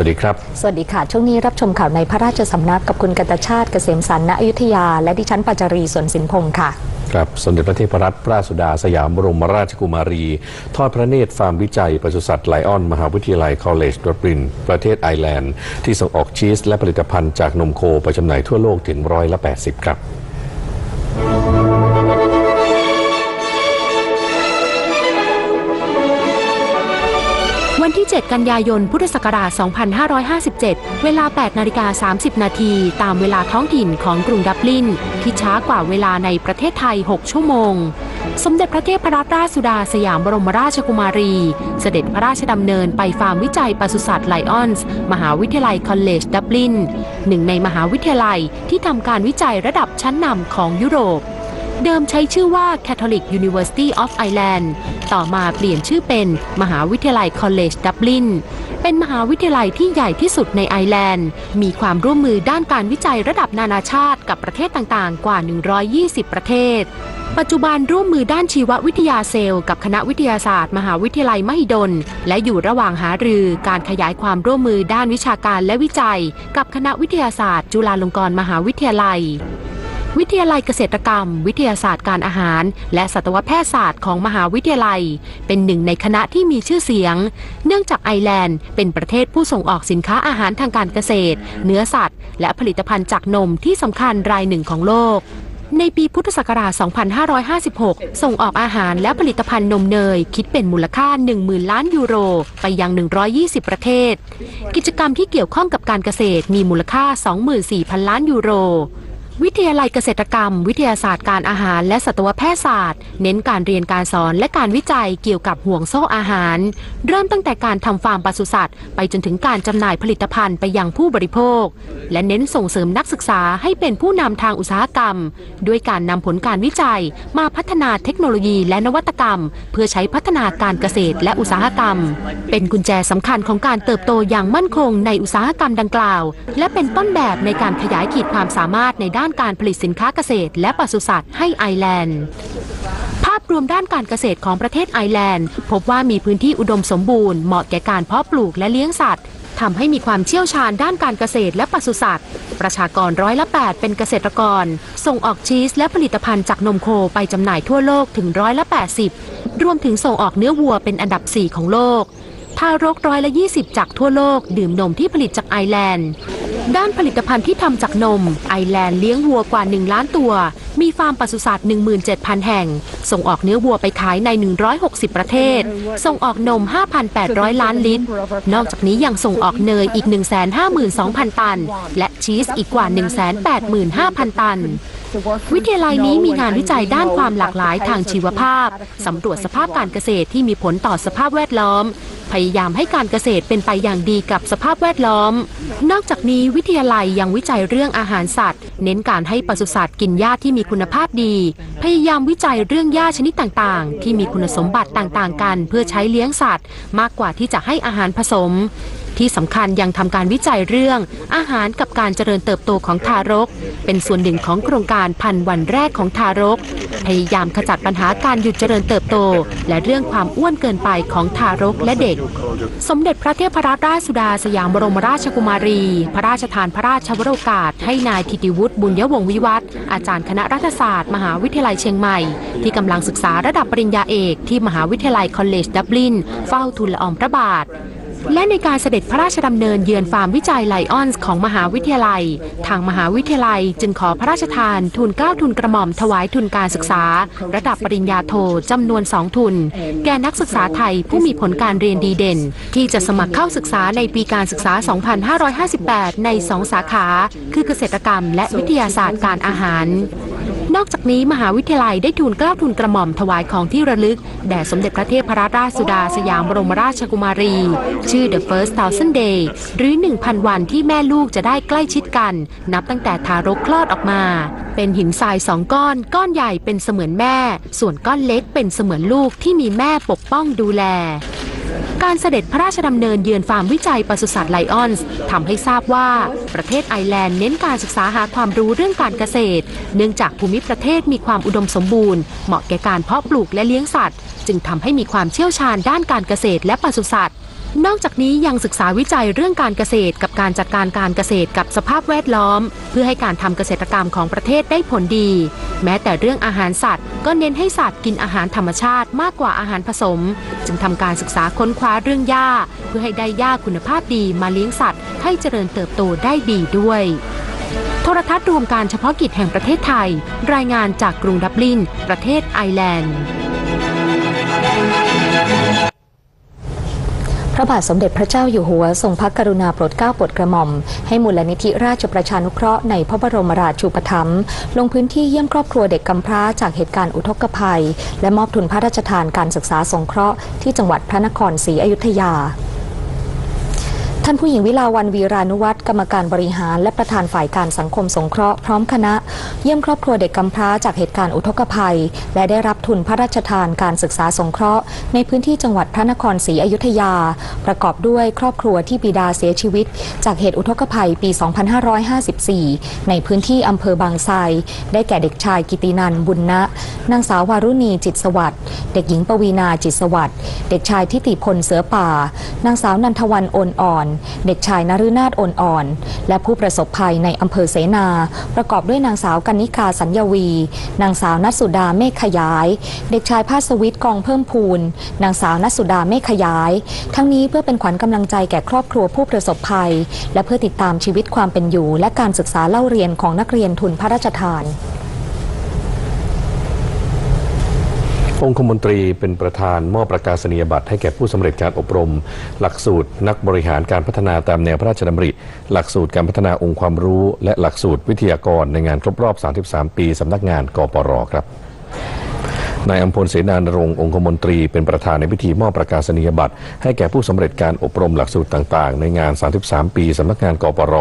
วัสดีครับ สวัสดีค่ะ ช่วงนี้รับชมข่าวในพระราชสำนักกับคุณกันตชาติเกษมสันณอยุธยา และดิฉันปัจจรีสวนสินพงศ์ค่ะครับสมเด็จพระเทพรัตนราชสุดาสยามบรมราชกุมารี ทอดพระเนตรฟาร์มวิจัยปศุสัตว์ไลออน มหาวิทยาลัยคอลเลจดับลิน ประเทศไอร์แลนด์ ที่ส่งออกชีสและผลิตภัณฑ์จากนมโคไปจำหน่ายทั่วโลกถึงร้อยละ 80 ครับ วันที่ 7 กันยายน พุทธศักราช 2557 เวลา 8 นาฬิกา 30 นาที ตามเวลาท้องถิ่นของกรุงดับลิน ที่ช้ากว่าเวลาในประเทศไทย 6 ชั่วโมง สมเด็จพระเทพรัตนราชสุดาสยามบรมราชกุมารี เสด็จพระราชดำเนินไปฟาร์มวิจัยปศุสัตว์ไลออนส์ มหาวิทยาลัยคอลเลจดับลิน หนึ่งในมหาวิทยาลัยที่ทำการวิจัยระดับชั้นนำของยุโรปเดิมใช้ชื่อว่า Catholic University of Ireland ต่อมาเปลี่ยนชื่อเป็นมหาวิทยาลัย College Dublin เป็นมหาวิทยาลัยที่ใหญ่ที่สุดในไอร์แลนด์ มีความร่วมมือด้านการวิจัยระดับนานาชาติกับประเทศต่างๆ กว่า 120 ประเทศ ปัจจุบันร่วมมือด้านชีววิทยาเซลล์กับคณะวิทยาศาสตร์ มหาวิทยาลัยมหิดล และอยู่ระหว่างหารือการขยายความร่วมมือด้านวิชาการและวิจัย กับคณะวิทยาศาสตร์ จุฬาลงกรณ์มหาวิทยาลัย วิทยาลัยเกษตรกรรม วิทยาศาสตร์การอาหาร และสัตวแพทยศาสตร์ของมหาวิทยาลัย เป็นหนึ่งในคณะที่มีชื่อเสียง เนื่องจากไอร์แลนด์ เป็นประเทศผู้ส่งออกสินค้าอาหารทางการเกษตร เนื้อสัตว์ และผลิตภัณฑ์จากนมที่สำคัญรายหนึ่งของโลกในปีพุทธศักราช 2556 ส่งออกอาหารและผลิตภัณฑ์นมเนย คิดเป็นมูลค่า 10,000 ล้านยูโร ไปยัง 120 ประเทศ กิจกรรมที่เกี่ยวข้องกับการเกษตรมีมูลค่า 24,000 ล้านยูโร วิทยาลัยเกษตรกรรม วิทยาศาสตร์การอาหารและสัตวแพทยศาสตร์ เน้นการเรียนการสอนและการวิจัยเกี่ยวกับห่วงโซ่อาหาร เริ่มตั้งแต่การทำฟาร์มปศุสัตว์ ไปจนถึงการจำหน่ายผลิตภัณฑ์ไปยังผู้บริโภค และเน้นส่งเสริมนักศึกษาให้เป็นผู้นำทางอุตสาหกรรม ด้วยการนำผลการวิจัย มาพัฒนาเทคโนโลยีและนวัตกรรม เพื่อใช้พัฒนาการเกษตรและอุตสาหกรรม เป็นกุญแจสำคัญของการเติบโตอย่างมั่นคงในอุตสาหกรรมดังกล่าว และเป็นต้นแบบในการขยายขีดความสามารถในด้านการผลิตสินค้าเกษตร และปศุสัตว์ให้ไอแลนด์ ภาพรวมด้านการเกษตรของประเทศไอร์แลนด์ พบว่ามีพื้นที่อุดมสมบูรณ์เหมาะแก่การเพาะปลูกและเลี้ยงสัตว์ทำให้มีความเชี่ยวชาญด้านการเกษตรและปศุสัตว์ ประชากรร้อยละ 8 เป็นเกษตรกร ส่งออกชีสและผลิตภัณฑ์จากนมโคไปจำหน่ายทั่วโลกถึงร้อยละ 80 รวมถึงส่งออกเนื้อวัวเป็นอันดับ 4 ของโลกทารกร้อยละ 20 จากทั่วโลก ดื่มนมที่ผลิตจากไอร์แลนด์ ด้านผลิตภัณฑ์ที่ทำจากนม ไอแลนด์เลี้ยงวัวกว่า 1 ล้านตัว มีฟาร์มปศุสัตว์ 17,000 แห่ง ส่งออกเนื้อวัวไปขายใน 160 ประเทศ ส่งออกนม 5,800 ล้านลิตร นอกจากนี้ยังส่งออกเนยอีก 152,000 ตัน และชีสอีกกว่า 185,000 ตัน วิทยาลัยนี้มีงานวิจัยด้านความหลากหลายทางชีวภาพ สำรวจสภาพการเกษตรที่มีผลต่อสภาพแวดล้อม พยายามให้การเกษตรเป็นไปอย่างดีกับสภาพแวดล้อม นอกจากนี้วิทยาลัยยังวิจัยเรื่องอาหารสัตว์ เน้นการให้ปศุสัตว์กินหญ้าที่มีคุณภาพดี พยายามวิจัยเรื่องหญ้าชนิดต่างๆ ที่มีคุณสมบัติต่างๆ กัน เพื่อใช้เลี้ยงสัตว์ มากกว่าที่จะให้อาหารผสมที่สำคัญยังทำการวิจัยเรื่อง อาหารกับการเจริญเติบโตของทารก เป็นส่วนหนึ่งของโครงการพันวันแรกของทารก พยายามขจัดปัญหาการหยุดเจริญเติบโต และเรื่องความอ้วนเกินไปของทารกและเด็ก สมเด็จพระเทพรัตนราชสุดาสยามบรมราชกุมารี พระราชทานพระราชวโรกาส ให้นายธิติวุฒิบุญยวงวิวัฒน์อาจารย์คณะรัฐศาสตร์ มหาวิทยาลัยเชียงใหม่ ที่กำลังศึกษาระดับปริญญาเอกที่มหาวิทยาลัยคอลเลจดับลินเฝ้าทูลละอองพระบาท และในการเสด็จพระราชดำเนินเยือนฟาร์มวิจัยไลออนส์ของมหาวิทยาลัย ทางมหาวิทยาลัยจึงขอพระราชทานทุนเกล้าทุนกระหม่อมถวายทุนการศึกษา ระดับปริญญาโทจำนวนสองทุน แก่นักศึกษาไทยผู้มีผลการเรียนดีเด่น ที่จะสมัครเข้าศึกษาในปีการศึกษา 2558 ใน 2 สาขา คือเกษตรกรรม และวิทยาศาสตร์การอาหาร นอกจากนี้มหาวิทยาลัยได้ทูลเกล้าทูลกระหม่อมถวายของที่ระลึก แด่สมเด็จพระเทพรัตนราชสุดาสยามบรมราชกุมารี ชื่อ The First Thousand Day หรือ 1,000 วันที่แม่ลูกจะได้ใกล้ชิดกัน นับตั้งแต่ทารกคลอดออกมา เป็นหินทรายสองก้อน ก้อนใหญ่เป็นเสมือนแม่ ส่วนก้อนเล็กเป็นเสมือนลูกที่มีแม่ปกป้องดูแล การเสด็จพระราชดำเนินเยือนฟาร์มวิจัยปศุสัตว์ไลออนส์ทำให้ทราบว่าประเทศไอร์แลนด์เน้นการศึกษาหาความรู้เรื่องการเกษตร เนื่องจากภูมิประเทศมีความอุดมสมบูรณ์ เหมาะแก่การเพาะปลูกและเลี้ยงสัตว์ จึงทำให้มีความเชี่ยวชาญด้านการเกษตรและปศุสัตว์ นอกจากนี้ยังศึกษาวิจัยเรื่องการเกษตร กับการจัดการการเกษตรกับสภาพแวดล้อม เพื่อให้การทำเกษตรกรรมของประเทศได้ผลดี แม้แต่เรื่องอาหารสัตว์ ก็เน้นให้สัตว์กินอาหารธรรมชาติมากกว่าอาหารผสม จึงทำการศึกษาค้นคว้าเรื่องหญ้า เพื่อให้ได้หญ้าคุณภาพดีมาเลี้ยงสัตว์ ให้เจริญเติบโตได้ดีด้วย โทรทัศน์รวมการเฉพาะกิจแห่งประเทศไทย รายงานจากกรุงดับลิน ประเทศไอร์แลนด์ ระบาทสมเด็จพระเจ้าอยู่หัวทรงพระกรุณาโปรดเกล้าโปรดกระหม่อม ให้มูลนิธิราชประชานุเคราะห์ในพระบรมราชูปถัมภ์ลงพื้นที่เยี่ยมครอบครัวเด็กกำพร้าจากเหตุการณ์อุทกภัย และมอบทุนพระราชทานการศึกษาสงเคราะห์ที่จังหวัดพระนครศรีอยุธยาานผู้หญิงวิลาวันวีรานุวัตรกรรมการบริหาร และประธานฝ่ายการสังคมสงเคราะห์พร้อมคณะ เยี่ยมครอบครัวเด็กกำพร้าจากเหตุการณ์อุทกภัย และได้รับทุนพระราชทานการศึกษาสงเคราะห์ ในพื้นที่จังหวัดพระนครศรีอยุธยา ประกอบด้วยครอบครัวที่บิดาเสียชีวิต จากเหตุอุทกภัยปี 2554 ในพื้นที่อำเภอบางไทรได้แก่เด็กชายกิตินันบุญนะนางสาววารุณีจิตสวัสดิ์เด็กหญิงปวีนาจิตสวัสดิ์เด็กชายทิติพลเสือป่านางสาวนันทวันโอนอ่อนเด็กชายนฤนาถโอนอ่อน และผู้ประสบภัยในอำเภอเสนา ประกอบด้วยนางสาวกันนิกาสัญญวี นางสาวนัทสุดาเมฆขยาย เด็กชายภาสวิทย์กองเพิ่มพูน นางสาวนัทสุดาเมฆขยาย ทั้งนี้เพื่อเป็นขวัญกำลังใจแก่ครอบครัวผู้ประสบภัย และเพื่อติดตามชีวิตความเป็นอยู่ และการศึกษาเล่าเรียนของนักเรียนทุนพระราชทาน องคมนตรีเป็นประธานมอบประกาศนียบัตรให้แก่ผู้สำเร็จการอบรม หลักสูตรนักบริหารการพัฒนาตามแนวพระราชดำริ หลักสูตรการพัฒนาองค์ความรู้ และหลักสูตรวิทยากรในงานครบรอบ 33 ปีสำนักงานกปรครับ นายอัมพลเสนานรงค์องคมนตรีเป็นประธานในพิธีมอบประกาศนียบัตร ให้แก่ผู้สำเร็จการอบรมหลักสูตรต่างๆ ในงาน 33 ปีสำนักงานกปร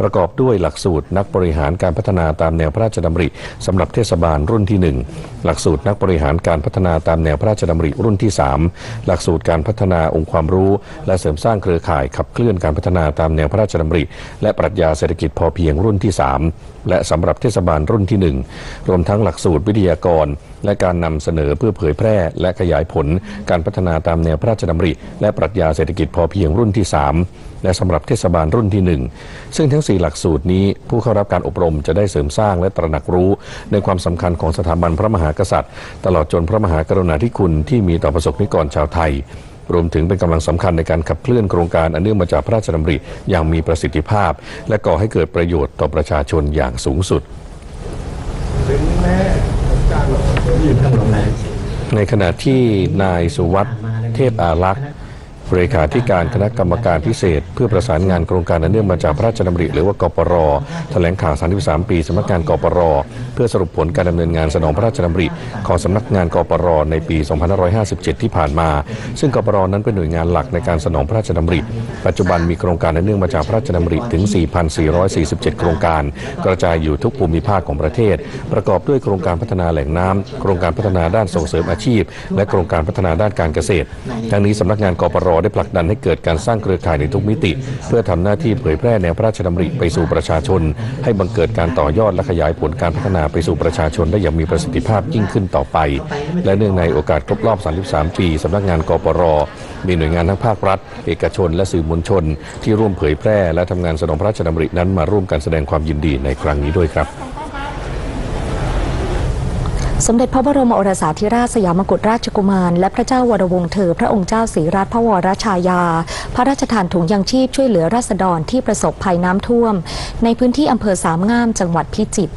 ประกอบด้วยหลักสูตรนักบริหารการพัฒนาตามแนวพระราชดำริสำหรับเทศบาลรุ่นที่ 1 หลักสูตรนักบริหารการพัฒนาตามแนวพระราชดำริรุ่นที่ 3 หลักสูตรการพัฒนาองค์ความรู้ และเสริมสร้างเครือข่ายขับเคลื่อนการพัฒนาตามแนวพระราชดำริ และปรัชญาเศรษฐกิจพอเพียงรุ่นที่ 3 และสำหรับเทศบาลรุ่นที่ 1 รวมทั้งหลักสูตรวิทยากร และการนำเสนอเพื่อเผยแพร่ และขยายผลการพัฒนาตามแนวพระราชดำริ และปรัชญาเศรษฐกิจพอเพียงรุ่นที่ 3 และสำหรับเทศบาลรุ่นที่ 1 ซึ่งทั้ง 4 หลักสูตรนี้ ผู้เข้ารับการอบรมจะได้เสริมสร้างและตระหนักรู้ ในความสำคัญของสถาบันพระมหากษัตริย์ ตลอดจนพระมหากรุณาธิคุณที่มีต่อประสบนิกรชาวไทยรวมถึงเป็นกำลังสำคัญในการขับเคลื่อนโครงการอันเนื่องมาจากพระราชดำริอย่างมีประสิทธิภาพ และก่อให้เกิดประโยชน์ต่อประชาชนอย่างสูงสุด ในขณะที่นายสุวัสด์เทพอารักษ์ เลขาธิการคณะกรรมการพิเศษ เพื่อประสานงานโครงการอันเนื่องมาจากพระราชดำริหรือว่ากปรแถลงข่าว 33 ปีสำนักงานกปร เพื่อสรุปผลการดำเนินงานสนองพระราชดำริของสำนักงานกปรในปี 2557 ที่ผ่านมา ซึ่งกปรนั้นเป็นหน่วยงานหลักในการสนองพระราชดำริ ปัจจุบันมีโครงการอันเนื่องมาจากพระราชดำริถึง 4,447 โครงการ กระจายอยู่ทุกภูมิภาคของประเทศ ประกอบด้วยโครงการพัฒนาแหล่งน้ำโครงการพัฒนาด้านส่งเสริมอาชีพ และโครงการพัฒนาด้านการเกษตร ทั้งนี้สำนักงานกปรได้ผลักดันให้เกิดการสร้างเครือข่ายในทุกมิติ เพื่อทำหน้าที่เผยแพร่แนวพระราชดำริไปสู่ประชาชน ให้บังเกิดการต่อยอดและขยายผลการพัฒนาไปสู่ประชาชนได้อย่างมีประสิทธิภาพยิ่งขึ้นต่อไป และเนื่องในโอกาสครบรอบ 33 ปีสำนักงานกปรมีหน่วยงานทั้งภาครัฐ เอกชน และสื่อมวลชน ที่ร่วมเผยแพร่และทำงานสนองพระราชดำรินั้นมาร่วมกันแสดงความยินดีในครั้งนี้ด้วยครับ สมเด็จพระบรมโอรสาธิราชสยามกุฎราชกุมาร และพระเจ้าวรวงศ์เธอพระองค์เจ้าศรีรัตนพระวรชายา พระราชทานถุงยังชีพช่วยเหลือราษฎรที่ประสบภัยน้ำท่วม ในพื้นที่อำเภอสามงามจังหวัดพิจิตร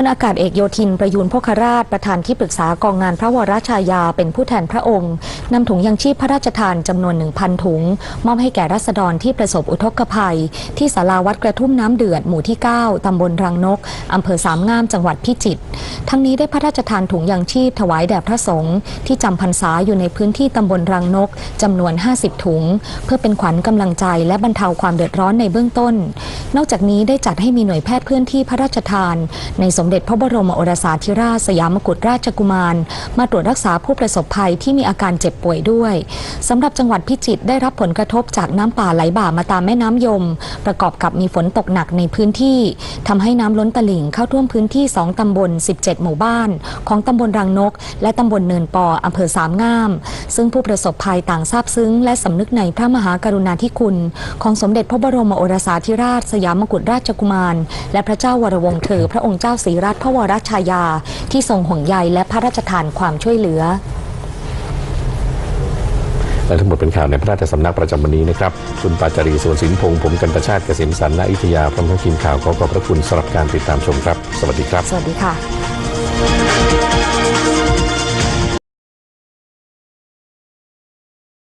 พลอากาศเอกโยธินประยูนโภคราชประธานที่ปรึกษากองงานพระวรชายาเป็นผู้แทนพระองค์นำถุงยังชีพพระราชทานจำนวน 1,000 ถุง มอบให้แก่รัษฎรที่ประสบอุทกภัย ที่ศาลาวัดกระทุ่มน้ำเดือดหมู่ที่ 9 ตำบลรังนกอำเภอสามงามจังหวัดพิจิตรทั้งนี้ได้พระราชทานถุงยังชีพถวายแด่พระสงฆ์ที่จำพรรษาอยู่ในพื้นที่ตำบลรังนกจำนวน 50 ถุง เพื่อเป็นขวัญกำลังใจและบรรเทาความเดือดร้อนในเบื้องต้น นอกจากนี้ได้จัดให้มีหน่วยแพทย์เคลื่อนที่พระราชทานในสมมเด็จพระบรมโอรสาธิราชสยามกุฎราชกุมาร มาตรวจรักษาผู้ประสบภัยที่มีอาการเจ็บป่วยด้วยสำหรับจังหวัดพิจิตรได้รับผลกระทบจากน้ำป่าไหลบ่ามาตามแม่น้ำยม ประกอบกับมีฝนตกหนักในพื้นที่ทำให้น้ำล้นตลิ่งเข้าท่วมพื้นที่ 2 ตำบล 17 หมู่บ้าน ของตำบลรังนก และตำบลเนินปออำเภอสามงาม ซึ่งผู้ประสบภัยต่างซาบซึ้ง และสำนึกในพระมหากรุณาธิคุณ ของสมเด็จพระบรมโอรสาธิราชสยามกุฎราชกุมาร และพระเจ้าวรวงศ์เธอพระองค์เจ้าศรีรัตนพระวรชายา ที่ทรงห่วงใยและพระราชทานความช่วยเหลือและทั้งหมดเป็นข่าวในพระราชสำนักประจำวันนี้นะครับ คุณปาจารีสวนสินพงษ์ผมกันประชาติเกษมสันต์และอยุธยาพร้อมทั้งทีมข่าวขอขอบพระคุณสำหรับการติดตามชมครับ สวัสดีครับ สวัสดีค่ะ